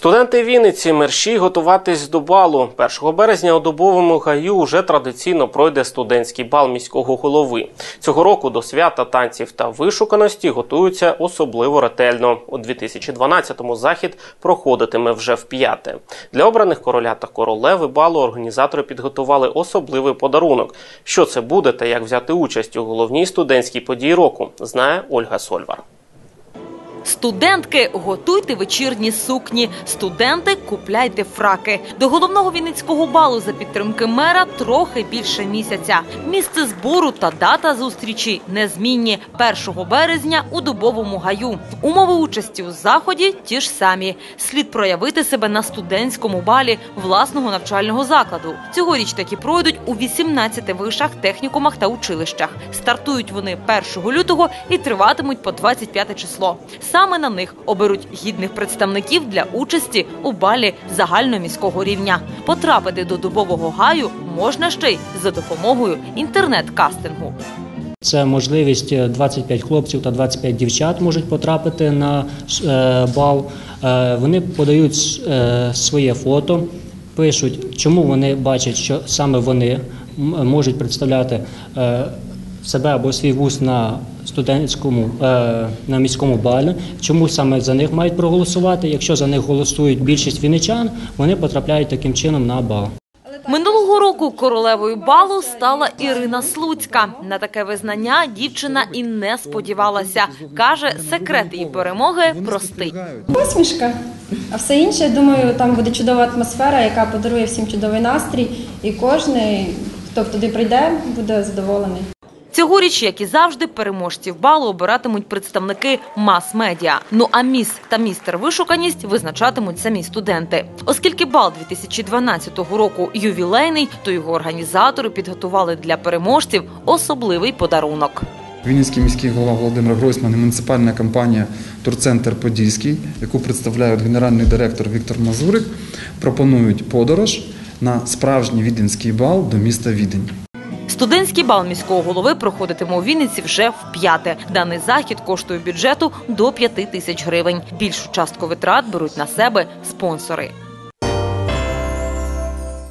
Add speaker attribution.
Speaker 1: Студенти Вінниці мерщій готуватись до балу. 1 березня у Дубовому гаю вже традиційно пройде студентський бал міського голови. Цього року до свята танців та вишуканості готуються особливо ретельно. У 2012-му захід проходитиме вже в п'яте. Для обраних короля та королеви балу організатори підготували особливий подарунок. Що це буде та як взяти участь у головній студентській події року, знає Ольга Сольвар.
Speaker 2: Студентки, готуйте вечірні сукні. Студенти, купляйте фраки. До головного вінницького балу за підтримки мера трохи більше місяця. Місце збору та дата зустрічі незмінні 1 березня у дубовому гаю. Умови участі у заході ті ж самі. Слід проявити себе на студентському балі власного навчального закладу. Цьогоріч такі пройдуть у 18 вишах, технікумах та училищах. Стартують вони 1 лютого і триватимуть по 25 число. Саме на них оберуть гідних представників для участі у балі загальноміського рівня. Потрапити до дубового гаю можна ще й за допомогою інтернет-кастингу.
Speaker 3: Це можливість е, 25 хлопців та 25 дівчат можуть потрапити на е, бал. Е, Вони подають е, своє фото, пишуть, чому вони бачать, що саме вони можуть представляти е, себе або свій вуз на студентському е, на міському балі. Чому саме за них мають проголосувати? Якщо за них голосують більшість вінничан, вони потрапляють таким чином на бал.
Speaker 2: Минулого року королевою балу стала Ірина Слуцька. На таке визнання дівчина і не сподівалася. каже, секрет її перемоги простий.
Speaker 4: Посмішка. А все інше, я думаю, там буде чудова атмосфера, яка подарує всім чудовий настрій, і кожен, хто туди прийде, буде задоволений.
Speaker 2: Цьогоріч, як і завжди, переможців балу обиратимуть представники мас-медіа. Ну а міс та містер вишуканість визначатимуть самі студенти. Оскільки бал 2012 року ювілейний, то його організатори підготували для переможців особливий подарунок.
Speaker 5: Вінницький міський голова Володимир Гройсман і муніципальна компанія Турцентр Подільський, яку представляють генеральний директор Віктор Мазурик, пропонують подорож на справжній віденський бал до міста Відень.
Speaker 2: Студентський бал міського голови проходитиме у Вінниці вже в п'яте. Даний захід коштує бюджету до 5 тисяч гривень. Більшу частку витрат беруть на себе спонсори.